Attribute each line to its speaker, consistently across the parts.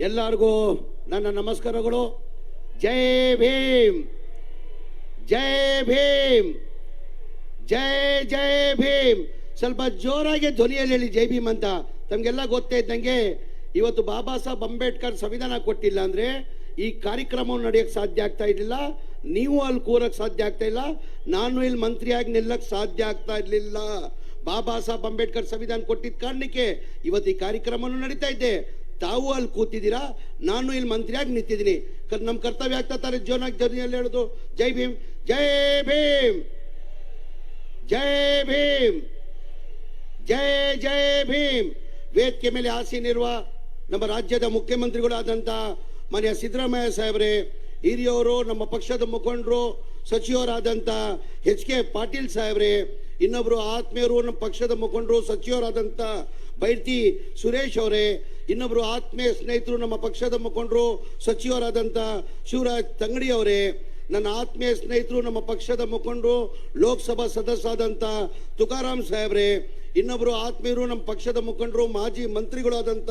Speaker 1: ಎಲ್ಲರಿಗೂ ನನ್ನ ನಮಸ್ಕಾರಗಳು. ಜೈ ಭೀಮ್. ಜೈ ಭೀಮ್. ಜೈ ಜೈ ಭೀಮ್. ಸ್ವಲ್ಪ ಜೋರಾಗಿ ಧ್ವನಿಯಲ್ಲಿ ಹೇಳಿ ಜೈ ಭೀಮ್ ಅಂತ. ತಮಗೆಲ್ಲ ಗೊತ್ತೇ ಇದ್ದಂಗೆ ಇವತ್ತು ಬಾಬಾ ಸಾಹೇಬ್ ಅಂಬೇಡ್ಕರ್ ಸಂವಿಧಾನ ಕೊಟ್ಟಿಲ್ಲ ಅಂದ್ರೆ ಈ ಕಾರ್ಯಕ್ರಮವನ್ನು ನಡೆಯೋಕ್ಕೆ ಸಾಧ್ಯ ಆಗ್ತಾ ಇರಲಿಲ್ಲ. ನೀವು ಅಲ್ಲಿ ಕೂರಕ್ ಸಾಧ್ಯ ಆಗ್ತಾ ಇಲ್ಲ. ನಾನು ಇಲ್ಲಿ ಮಂತ್ರಿಯಾಗಿ ನಿಲ್ಲಕ್ ಸಾಧ್ಯ ಆಗ್ತಾ ಇರಲಿಲ್ಲ. ಬಾಬಾ ಸಾಹೇಬ್ ಅಂಬೇಡ್ಕರ್ ಸಂವಿಧಾನ ಕೊಟ್ಟಿದ್ದ ಕಾರಣಕ್ಕೆ ಇವತ್ತು ಈ ಕಾರ್ಯಕ್ರಮವನ್ನು ನಡೀತಾ ಇದೆ. ತಾವು ಅಲ್ಲಿ ಕೂತಿದ್ದೀರಾ? ನಾನು ಇಲ್ಲಿ ಮಂತ್ರಿಯಾಗಿ ನಿಂತಿದ್ದೀನಿ. ನಮ್ಮ ಕರ್ತವ್ಯ ಆಗ್ತಾ ತಾರೆ ಜೋನಾಗಿ ಹೇಳುದು ಹೇಳೋದು. ಜೈ ಭೀಮ್. ಜೈ ಭೀಮ್. ಜೈ ಭೀಮ್. ಜೈ ಜೈ ಭೀಮ್. ವೇದಿಕೆ ಮೇಲೆ ಆಸೀನಿರುವ ನಮ್ಮ ರಾಜ್ಯದ ಮುಖ್ಯಮಂತ್ರಿಗಳಾದಂತ ಮಾನ್ಯ ಸಿದ್ದರಾಮಯ್ಯ ಸಾಹೇಬ್ರೆ, ಹಿರಿಯವರು, ನಮ್ಮ ಪಕ್ಷದ ಮುಖಂಡರು, ಸಚಿವರಾದಂಥ ಎಚ್ ಕೆ ಪಾಟೀಲ್ ಸಾಹೇಬ್ರೆ ಇನ್ನೊಬ್ರು ಆತ್ಮೀಯರು ನಮ್ಮ ಪಕ್ಷದ ಮುಖಂಡರು ಸಚಿವರಾದಂಥ ಬೈರ್ತಿ ಸುರೇಶ್ ಅವರೇ, ಇನ್ನೊಬ್ರು ಆತ್ಮೀಯ ಸ್ನೇಹಿತರು ನಮ್ಮ ಪಕ್ಷದ ಮುಖಂಡರು ಸಚಿವರಾದಂಥ ಶಿವರಾಜ್ ತಂಗಡಿ ಅವರೇ, ನನ್ನ ಆತ್ಮೀಯ ಸ್ನೇಹಿತರು, ನಮ್ಮ ಪಕ್ಷದ ಮುಖಂಡರು, ಲೋಕಸಭಾ ಸದಸ್ಯರಾದಂಥ ತುಕಾರಾಮ್ ಸಾಹೇಬ್ರೆ, ಇನ್ನೊಬ್ರು ಆತ್ಮೀಯರು ನಮ್ಮ ಪಕ್ಷದ ಮುಖಂಡರು, ಮಾಜಿ ಮಂತ್ರಿಗಳಾದಂಥ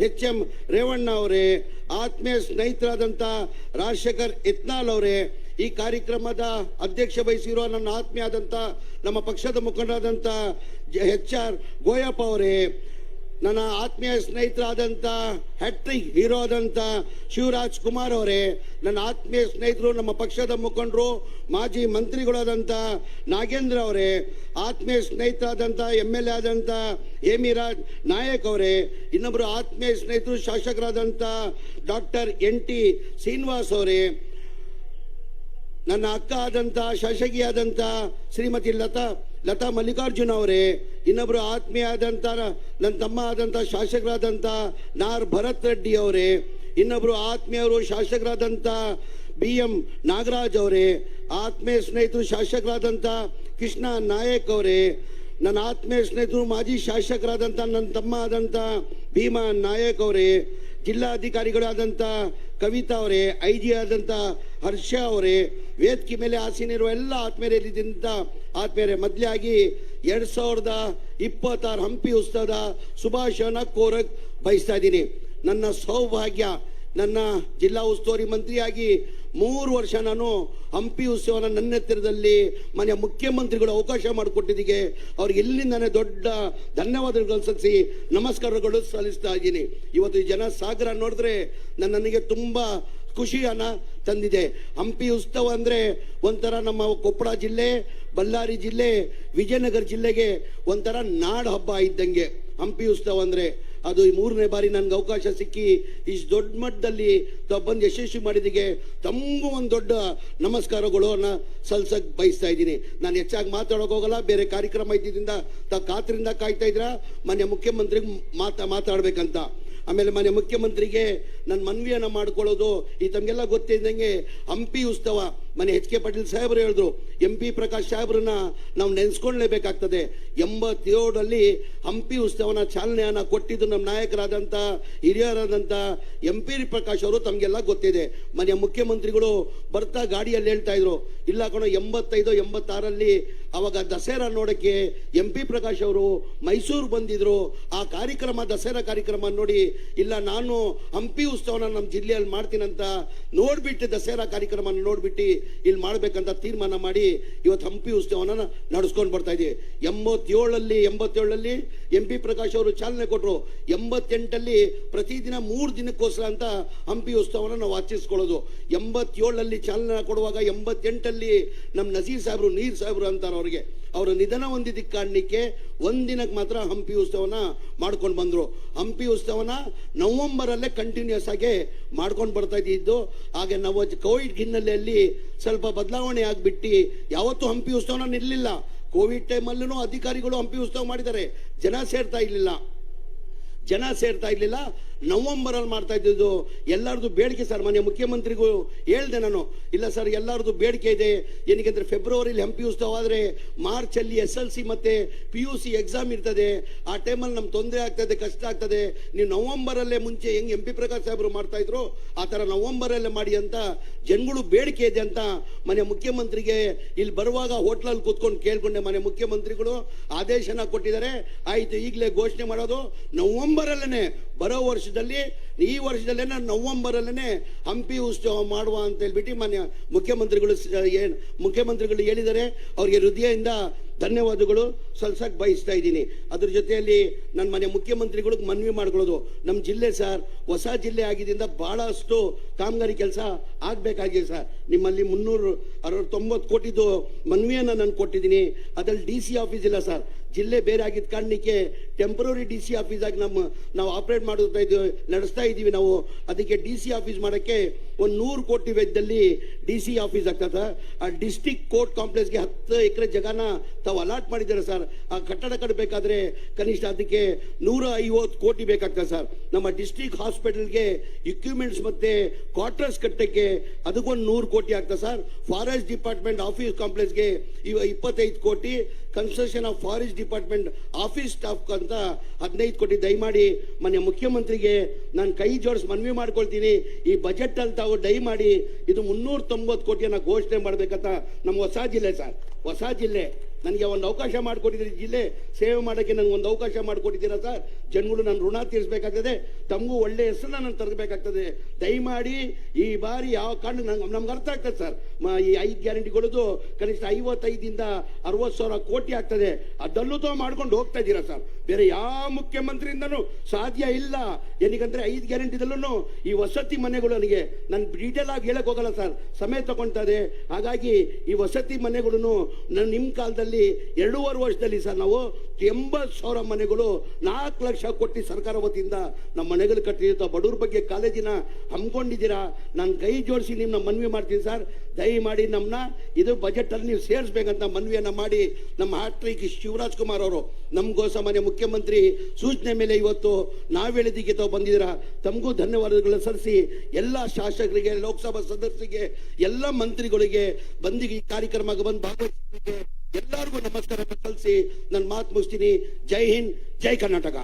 Speaker 1: ಎಚ್ ಎಂ ರೇವಣ್ಣ ಅವರೇ, ಆತ್ಮೀಯ ಸ್ನೇಹಿತರಾದಂಥ ರಾಜಶೇಖರ್ ಇತ್ನಾಲ್ ಅವರೇ ಈ ಕಾರ್ಯಕ್ರಮದ ಅಧ್ಯಕ್ಷ ವಹಿಸಿರುವ ನನ್ನ ಆತ್ಮೀಯಾದಂಥ ನಮ್ಮ ಪಕ್ಷದ ಮುಖಂಡರಾದಂಥ ಎಚ್ ಆರ್ ಗೋಯಪ್ಪ ಅವರೇ, ನನ್ನ ಆತ್ಮೀಯ ಸ್ನೇಹಿತರಾದಂಥ ಹ್ಯಾಟ್ರಿಕ್ ಹೀರೋ ಆದಂಥ ಶಿವರಾಜ್ ಕುಮಾರ್ ಅವರೇ, ನನ್ನ ಆತ್ಮೀಯ ಸ್ನೇಹಿತರು, ನಮ್ಮ ಪಕ್ಷದ ಮುಖಂಡರು, ಮಾಜಿ ಮಂತ್ರಿಗಳಾದಂಥ ನಾಗೇಂದ್ರ ಅವರೇ, ಆತ್ಮೀಯ ಸ್ನೇಹಿತರಾದಂಥ ಎಂ ಎಲ್ ಎ ಆದಂಥ ಹೇಮಿರಾಜ್ ನಾಯಕ್ ಅವರೇ ಇನ್ನೊಬ್ಬರು ಆತ್ಮೀಯ ಸ್ನೇಹಿತರು ಶಾಸಕರಾದಂಥ ಡಾಕ್ಟರ್ ಎನ್ ಟಿ ಶ್ರೀನಿವಾಸ್ ಅವರೇ ನನ್ನ ಅಕ್ಕ ಆದಂಥ ಶಾಸಕಿಯಾದಂಥ ಶ್ರೀಮತಿ ಲತಾ ಲತಾ ಮಲ್ಲಿಕಾರ್ಜುನ ಅವರೇ, ಇನ್ನೊಬ್ರು ಆತ್ಮೀಯ ಆದಂತ ನನ್ನ ತಮ್ಮ ಆದಂಥ ಶಾಸಕರಾದಂಥ ನಾರ್ ಭರತ್ ರೆಡ್ಡಿ ಅವರೇ, ಇನ್ನೊಬ್ರು ಆತ್ಮೀಯವರು ಶಾಸಕರಾದಂಥ ಬಿ ಎಂ ನಾಗರಾಜ್ ಅವರೇ, ಆತ್ಮೀಯ ಸ್ನೇಹಿತರು ಶಾಸಕರಾದಂಥ ಕೃಷ್ಣ ನಾಯಕ್ ಅವರೇ, ನನ್ನ ಆತ್ಮೀಯ ಸ್ನೇಹಿತರು ಮಾಜಿ ಶಾಸಕರಾದಂಥ ನನ್ನ ತಮ್ಮ ಆದಂಥ ಭೀಮಾ ನಾಯಕ್ ಅವರೇ ಜಿಲ್ಲಾಧಿಕಾರಿಗಳಾದಂಥ ಕವಿತಾ ಅವರೇ ಐ ಜಿ ಆದಂಥ ಹರ್ಷ ಅವರೇ, ವೇದಿಕೆ ಮೇಲೆ ಆಸೀನಿರುವ ಎಲ್ಲ ಆತ್ಮೀಯರಿದ್ದಂಥ ಆತ್ಮೀಯರೇ, ಮೊದಲಾಗಿ ಎರಡು ಸಾವಿರದ ಇಪ್ಪತ್ತಾರು ಹಂಪಿ ಉತ್ಸವದ ಶುಭಾಶಯನ ಕೋರಕ್ ಬಯಸ್ತಾ ಇದ್ದೀನಿ. ನನ್ನ ಸೌಭಾಗ್ಯ, ನನ್ನ ಜಿಲ್ಲಾ ಉಸ್ತುವಾರಿ ಮಂತ್ರಿಯಾಗಿ ಮೂರು ವರ್ಷ ನಾನು ಹಂಪಿ ಉತ್ಸವನ ನನ್ನ ಹತ್ತಿರದಲ್ಲಿ ಮನೆಯ ಮುಖ್ಯಮಂತ್ರಿಗಳು ಅವಕಾಶ ಮಾಡಿಕೊಟ್ಟಿದ್ದಕ್ಕೆ ಅವ್ರಿಗೆ ಎಲ್ಲಿಂದಾನೆ ದೊಡ್ಡ ಧನ್ಯವಾದಗಳು ಸಲ್ಲಿಸಿ ನಮಸ್ಕಾರಗಳು ಸಲ್ಲಿಸ್ತಾ ಇದ್ದೀನಿ. ಇವತ್ತು ಜನ ಸಾಗರ ನೋಡಿದ್ರೆ ನನಗೆ ತುಂಬ ಖುಷಿಯನ್ನ ತಂದಿದೆ. ಹಂಪಿ ಉತ್ಸವ ಅಂದ್ರೆ ಒಂಥರ ನಮ್ಮ ಕೊಪ್ಪಳ ಜಿಲ್ಲೆ, ಬಳ್ಳಾರಿ ಜಿಲ್ಲೆ, ವಿಜಯನಗರ ಜಿಲ್ಲೆಗೆ ಒಂಥರ ನಾಡ ಹಬ್ಬ ಇದ್ದಂಗೆ ಹಂಪಿ ಉತ್ಸವ ಅಂದ್ರೆ. ಅದು ಈ ಮೂರನೇ ಬಾರಿ ನನ್ಗೆ ಅವಕಾಶ ಸಿಕ್ಕಿ ಇಷ್ಟು ದೊಡ್ಡ ಮಟ್ಟದಲ್ಲಿ ತಾವು ಬಂದು ಯಶಸ್ವಿ ಮಾಡಿದಿಗೆ ತಮಗೂ ಒಂದು ದೊಡ್ಡ ನಮಸ್ಕಾರಗಳನ್ನ ಸಲ್ಸಕ್ ಬಯಸ್ತಾ ಇದ್ದೀನಿ. ನಾನು ಹೆಚ್ಚಾಗಿ ಮಾತಾಡೋಕೆ ಹೋಗಲ್ಲ, ಬೇರೆ ಕಾರ್ಯಕ್ರಮ ಇದ್ದಿದ್ದರಿಂದ ತ ಕಾತ್ರಿಂದ ಕಾಯ್ತಾ ಇದ್ರ ಮಾನ್ಯ ಮುಖ್ಯಮಂತ್ರಿಗೆ ಮಾತಾ, ಮಾತಾಡ್ಬೇಕಂತ. ಆಮೇಲೆ ಮನೆ ಮುಖ್ಯಮಂತ್ರಿಗೆ ನನ್ನ ಮನವಿಯನ್ನು ಮಾಡ್ಕೊಳ್ಳೋದು ಈ ತಮಗೆಲ್ಲ ಗೊತ್ತಿದ್ದಂಗೆ ಹಂಪಿ ಉತ್ಸವ ಮನೆ ಎಚ್ ಕೆ ಪಾಟೀಲ್ ಸಾಹೇಬರು ಹೇಳಿದ್ರು, ಎಂ ಪಿ ಪ್ರಕಾಶ್ ಸಾಹೇಬ್ರನ್ನ ನಾವು ನೆನೆಸ್ಕೊಳ್ಳೇಬೇಕಾಗ್ತದೆ ಎಂಬತ್ತೇಳರಲ್ಲಿ ಹಂಪಿ ಉತ್ಸವನ ಚಾಲನೆಯನ್ನು ಕೊಟ್ಟಿದ್ದು ನಮ್ಮ ನಾಯಕರಾದಂಥ ಹಿರಿಯರಾದಂಥ ಎಂ ಪಿ ಪ್ರಕಾಶ್ ಅವರು ತಮಗೆಲ್ಲ ಗೊತ್ತಿದೆ. ಮನೆಯ ಮುಖ್ಯಮಂತ್ರಿಗಳು ಬರ್ತಾ ಗಾಡಿಯಲ್ಲಿ ಹೇಳ್ತಾ ಇದ್ರು, ಇಲ್ಲ ಕಣೋ ಎಂಬತ್ತೈದು, ಎಂಬತ್ತಾರಲ್ಲಿ ಅವಾಗ ದಸರಾ ನೋಡಕ್ಕೆ ಎಂ ಪಿ ಪ್ರಕಾಶ್ ಅವರು ಮೈಸೂರು ಬಂದಿದ್ರು. ಆ ಕಾರ್ಯಕ್ರಮ, ದಸರಾ ಕಾರ್ಯಕ್ರಮ ನೋಡಿ, ಇಲ್ಲ ನಾನು ಹಂಪಿ ಉತ್ಸವನ ನಮ್ಮ ಜಿಲ್ಲೆಯಲ್ಲಿ ಮಾಡ್ತೀನಂತ ನೋಡ್ಬಿಟ್ಟು ದಸರಾ ಕಾರ್ಯಕ್ರಮ ನೋಡ್ಬಿಟ್ಟು ಇಲ್ಲಿ ಮಾಡ್ಬೇಕಂತ ತೀರ್ಮಾನ ಮಾಡಿ ಇವತ್ತು ಹಂಪಿ ಉತ್ಸವನ ನಡೆಸ್ಕೊಂಡು ಬರ್ತಾ ಇದೀವಿ ಎಂಬತ್ತೇಳಲ್ಲಿ ಎಂಬತ್ತೇಳಲ್ಲಿ ಎಂ ಪಿ ಪ್ರಕಾಶ್ ಅವರು ಚಾಲನೆ ಕೊಟ್ಟರು ಎಂಬತ್ತೆಂಟಲ್ಲಿ ಪ್ರತಿದಿನ ಮೂರು ದಿನಕ್ಕೋಸ್ಕರ ಅಂತ ಹಂಪಿ ಉತ್ಸವನ ನಾವು ಆಚರಿಸ್ಕೊಳ್ಳೋದು. ಎಂಬತ್ತೇಳಲ್ಲಿ ಚಾಲನೆ ಕೊಡುವಾಗ ಎಂಬತ್ತೆಂಟಲ್ಲಿ ನಮ್ಮ ನಜೀರ್ ಸಾಹೇಬ್ರು, ನೀರ್ ಸಾಹೇಬ್ರು ಅಂತಾರೆ ಅವ್ರಿಗೆ. ಅವರು ನಿಧನ ಹೊಂದಿದ್ದಕ್ಕೆ ಕಾರಣಕ್ಕೆ ಒಂದಿನಕ್ಕೆ ಮಾತ್ರ ಹಂಪಿ ಉತ್ಸವನ ಮಾಡ್ಕೊಂಡು ಬಂದರು. ಹಂಪಿ ಉತ್ಸವನ ನವಂಬರಲ್ಲೇ ಕಂಟಿನ್ಯೂಸ್ ಆಗಿ ಮಾಡ್ಕೊಂಡು ಬರ್ತಾ ಇದ್ದಿದ್ದು. ಹಾಗೆ ನಾವು ಕೋವಿಡ್ ಹಿನ್ನೆಲೆಯಲ್ಲಿ ಸ್ವಲ್ಪ ಬದಲಾವಣೆ ಆಗಿಬಿಟ್ಟು, ಯಾವತ್ತೂ ಹಂಪಿ ಉತ್ಸವನ ನಿಲ್ಲಿಲ್ಲ ಕೋವಿಡ್ ಟೈಮಲ್ಲೂ ಅಧಿಕಾರಿಗಳು ಹಂಪಿ ಉತ್ಸವ ಮಾಡಿದ್ದಾರೆ. ಜನ ಸೇರ್ತಾ ಇರಲಿಲ್ಲ. ಜನ ಸೇರ್ತಾ ಇರ್ಲಿಲ್ಲ. ನವೆಂಬರ್ ಅಲ್ಲಿ ಮಾಡ್ತಾ ಇದ್ದಿದ್ದು. ಎಲ್ಲರದು ಬೇಡಿಕೆ ಸರ್, ಮಾನ್ಯ ಮುಖ್ಯಮಂತ್ರಿಗೂ ಹೇಳ್ದೆ ನಾನು. ಇಲ್ಲ ಸರ್, ಎಲ್ಲರದು ಬೇಡಿಕೆ ಇದೆ. ಏನಕ್ಕೆ ಫೆಬ್ರವರಿಲಿ ಹಂಪಿ ಉತ್ಸವ ಆದ್ರೆ ಮಾರ್ಚ್ ಅಲ್ಲಿ ಎಸ್ ಎಲ್ ಸಿ ಮತ್ತೆ ಪಿ ಯು ಸಿ ಎಕ್ಸಾಮ್ ಇರ್ತದೆ. ಆ ಟೈಮಲ್ಲಿ ನಮ್ಗೆ ತೊಂದರೆ ಆಗ್ತದೆ, ಕಷ್ಟ ಆಗ್ತದೆ. ನೀವು ನವೆಂಬರ್ ಅಲ್ಲೇ ಮುಂಚೆ ಹೆಂಗೆ ಎಂ ಪಿ ಪ್ರಕಾಶ್ ಸಾಹೇಬರು ಮಾಡ್ತಾ ಇದ್ರು, ಆ ತರ ನವೆಂಬರ್ ಅಲ್ಲೇ ಮಾಡಿ ಅಂತ ಜನಗಳು ಬೇಡಿಕೆ ಇದೆ ಅಂತ ಮನೆ ಮುಖ್ಯಮಂತ್ರಿಗೆ ಇಲ್ಲಿ ಬರುವಾಗ ಹೋಟ್ಲಲ್ಲಿ ಕೂತ್ಕೊಂಡು ಕೇಳ್ಕೊಂಡೆ ಮನೆ ಮುಖ್ಯಮಂತ್ರಿಗಳು. ಆದೇಶನ ಕೊಟ್ಟಿದ್ದಾರೆ. ಆಯ್ತು, ಈಗಲೇ ಘೋಷಣೆ ಮಾಡೋದು. ನವೆಂಬರ್ ಅಲ್ಲೇ ಬರೋ ವರ್ಷದಲ್ಲಿ, ಈ ವರ್ಷದಲ್ಲೇ ನವೆಂಬರ್ ಅಲ್ಲೇ ಹಂಪಿ ಉತ್ಸವ ಮಾಡುವ ಅಂತ ಹೇಳ್ಬಿಟ್ಟು ಮಾನ್ಯ ಮುಖ್ಯಮಂತ್ರಿಗಳು ಏನ್ ಮುಖ್ಯಮಂತ್ರಿಗಳು ಹೇಳಿದ್ದಾರೆ. ಅವ್ರಿಗೆ ಹೃದಯದಿಂದ ಧನ್ಯವಾದಗಳು. ಸಲ್ಸಕ್ ಬಯಸ್ತಾ ಇದ್ದೀನಿ. ಅದ್ರ ಜೊತೆಯಲ್ಲಿ ನನ್ನ ಮನೆ ಮುಖ್ಯಮಂತ್ರಿಗಳಿಗೆ ಮನವಿ ಮಾಡ್ಕೊಳ್ಳೋದು. ನಮ್ಮ ಜಿಲ್ಲೆ ಸರ್, ಹೊಸ ಜಿಲ್ಲೆ ಆಗಿದ್ದರಿಂದ ಭಾಳಷ್ಟು ಕಾಮಗಾರಿ ಕೆಲಸ ಆಗಬೇಕಾಗಿದೆ ಸರ್. ನಿಮ್ಮಲ್ಲಿ ಮುನ್ನೂರು ಅರವತ್ತೊಂಬತ್ತು ಕೋಟಿದು ಮನವಿಯನ್ನು ನಾನು ಕೊಟ್ಟಿದ್ದೀನಿ. ಅದ್ರಲ್ಲಿ ಡಿ ಸಿ ಆಫೀಸ್ ಇಲ್ಲ ಸರ್. ಜಿಲ್ಲೆ ಬೇರೆ ಆಗಿದ್ದ ಕಾರಣಕ್ಕೆ ಟೆಂಪ್ರರಿ ಡಿ ಸಿ ಆಫೀಸ್ ಆಗಿ ನಮ್ಮ, ನಾವು ಆಪರೇಟ್ ಮಾಡ್ತಾ ಇದ್ದೀವಿ ನಡೆಸ್ತಾ ಇದ್ದೀವಿ ನಾವು. ಅದಕ್ಕೆ ಡಿ ಸಿ ಆಫೀಸ್ ಮಾಡೋಕ್ಕೆ ಒಂದು ನೂರು ಕೋಟಿ ವೆಚ್ಚದಲ್ಲಿ ಡಿ ಸಿ ಆಫೀಸ್ ಆಗ್ತದೆ. ಆ ಡಿಸ್ಟಿಕ್ ಕೋರ್ಟ್ ಕಾಂಪ್ಲೆಕ್ಸ್ಗೆ ಹತ್ತು ಎಕರೆ ಜಾಗನ ತಾವು ಅಲಾಟ್ ಮಾಡಿದ್ದಾರೆ ಸರ್ ಆ ಕಟ್ಟಡ ಕಟ್ಟಬೇಕಾದ್ರೆ ಕನಿಷ್ಠ ಅದಕ್ಕೆ ನೂರ ಐವತ್ತು ಕೋಟಿ ಬೇಕಾಗ್ತದೆ ಸರ್ ನಮ್ಮ ಡಿಸ್ಟ್ರಿಕ್ಟ್ ಹಾಸ್ಪಿಟಲ್ಗೆ ಇಕ್ವಿಪ್ಮೆಂಟ್ಸ್ ಮತ್ತೆ ಕ್ವಾರ್ಟರ್ಸ್ ಕಟ್ಟಕ್ಕೆ ಅದಕ್ಕೊಂದು ನೂರು ಕೋಟಿ ಆಗ್ತದೆ ಸರ್ ಫಾರೆಸ್ಟ್ ಡಿಪಾರ್ಟ್ಮೆಂಟ್ ಆಫೀಸ್ ಕಾಂಪ್ಲೆಕ್ಸ್ಗೆ ಇವ ಇಪ್ಪತ್ತೈದು ಕೋಟಿ. Construction of forest department office staff ಅಂತ ಹದಿನೈದು ಕೋಟಿ ದಯಮಾಡಿ ಮನೆ ಮುಖ್ಯಮಂತ್ರಿಗೆ ನಾನು ಕೈ ಜೋಡಿಸಿ ಮನವಿ ಮಾಡ್ಕೊಳ್ತೀನಿ. ಈ ಬಜೆಟ್ ಅಲ್ಲಿ ತಾವು ದಯಮಾಡಿ ಇದು ಮುನ್ನೂರ ತೊಂಬತ್ತು ಕೋಟಿಯನ್ನ ಘೋಷಣೆ ಮಾಡ್ಬೇಕಂತ ನಮ್ಮ ಹೊಸ ಜಿಲ್ಲೆ ಸರ್. ಹೊಸ ಜಿಲ್ಲೆ. ನನಗೆ ಒಂದು ಅವಕಾಶ ಮಾಡಿಕೊಟ್ಟಿದ್ದೀರಿ ಜಿಲ್ಲೆ. ಸೇವೆ ಮಾಡೋಕ್ಕೆ ನನಗೆ ಒಂದು ಅವಕಾಶ ಮಾಡಿಕೊಟ್ಟಿದ್ದೀರಾ ಸರ್? ಜನಗಳು ನನ್ನ ಋಣ ತೀರಿಸಬೇಕಾಗ್ತದೆ. ತಮಗೂ ಒಳ್ಳೆಯ ಹೆಸರನ್ನ ನಾನು ತರಬೇಕಾಗ್ತದೆ. ದಯಮಾಡಿ ಈ ಬಾರಿ ಯಾವ ಕಾರಣ ನಂಗೆ ನಮ್ಗೆ ಅರ್ಥ ಆಗ್ತದೆ ಸರ್. ಈ ಐದು ಗ್ಯಾರಂಟಿಗಳದ್ದು ಕನಿಷ್ಠ ಐವತ್ತೈದಿಂದ ಅರವತ್ತು ಸಾವಿರ ಕೋಟಿ ಆಗ್ತದೆ. ಅದಲ್ಲೂ ತಾವು ಮಾಡ್ಕೊಂಡು ಹೋಗ್ತಾ ಇದ್ದೀರಾ ಸರ್? ಬೇರೆ ಯಾವ ಮುಖ್ಯಮಂತ್ರಿಯಿಂದನೂ ಸಾಧ್ಯ ಇಲ್ಲ. ಏನಕ್ಕಂದ್ರೆ ಐದು ಗ್ಯಾರಂಟಿದಲ್ಲೂ ಈ ವಸತಿ ಮನೆಗಳು ನನಗೆ ನಾನು ಡೀಟೇಲ್ ಆಗಿ ಹೇಳಕ್ ಹೋಗಲ್ಲ ಸರ್. ಸಮಯ ತಗೊಳ್ತಾ ಇದೆ ಹಾಗಾಗಿ ಈ ವಸತಿ ಮನೆಗಳನ್ನು ನನ್ನ ನಿಮ್ಮ ಕಾಲದಲ್ಲಿ ಎರಡೂವರೆ ವರ್ಷದಲ್ಲಿ ಸರ್ ನಾವು ಎಂಬತ್ತು ಸಾವಿರ ಮನೆಗಳು, ನಾಲ್ಕು ಲಕ್ಷ ಕೊಟ್ಟು ಸರ್ಕಾರ ವತಿಯಿಂದ ನಮ್ಮ ಮನೆಗಳು ಕಟ್ಟಿರ್ತಾವ ಬಡವ್ರ ಬಗ್ಗೆ ಕಾಲೇಜಿನ ಹಮ್ಮಿಕೊಂಡಿದ್ದೀರಾ? ನಾನು ಕೈ ಜೋಡಿಸಿ ನಿಮ್ಮನ್ನ ಮನವಿ ಮಾಡ್ತೀನಿ ಸರ್. ದಯಮಾಡಿ ನಮ್ಮನ್ನ ಇದು ಬಜೆಟ್ ಅಲ್ಲಿ ನೀವು ಸೇರಿಸ್ಬೇಕಂತ ಮನವಿಯನ್ನು ಮಾಡಿ ನಮ್ಮ ಹಾಟ್ರಿಕ್ ಶಿವರಾಜ್ ಕುಮಾರ್ ಅವರು ನಮಗೋಸ ಮನೆ ಮುಖ್ಯಮಂತ್ರಿ, ಸೂಚನೆ ಮೇಲೆ ಇವತ್ತು ನಾವು ಹೇಳಿದ್ದಕ್ಕೆ ತಾವು ಬಂದಿದ್ದೀರಾ? ತಮಗೂ ಧನ್ಯವಾದಗಳು ಸಲ್ಲಿಸಿ ಎಲ್ಲ ಶಾಸಕರಿಗೆ, ಲೋಕಸಭಾ ಸದಸ್ಯರಿಗೆ, ಎಲ್ಲ ಮಂತ್ರಿಗಳಿಗೆ ಬಂದಿಗೆ ಈ ಕಾರ್ಯಕ್ರಮಕ್ಕೆ ಬಂದು ಭಾಗವಹಿಸಿದ್ದಕ್ಕೆ ಎಲ್ಲರಿಗೂ ನಮಸ್ಕಾರ ಸಲ್ಲಿಸಿ ನನ್ನ ಮಾತು ಮುಗಿಸ್ತೀನಿ. ಜೈ ಹಿಂದ್ ಜೈ ಕರ್ನಾಟಕ.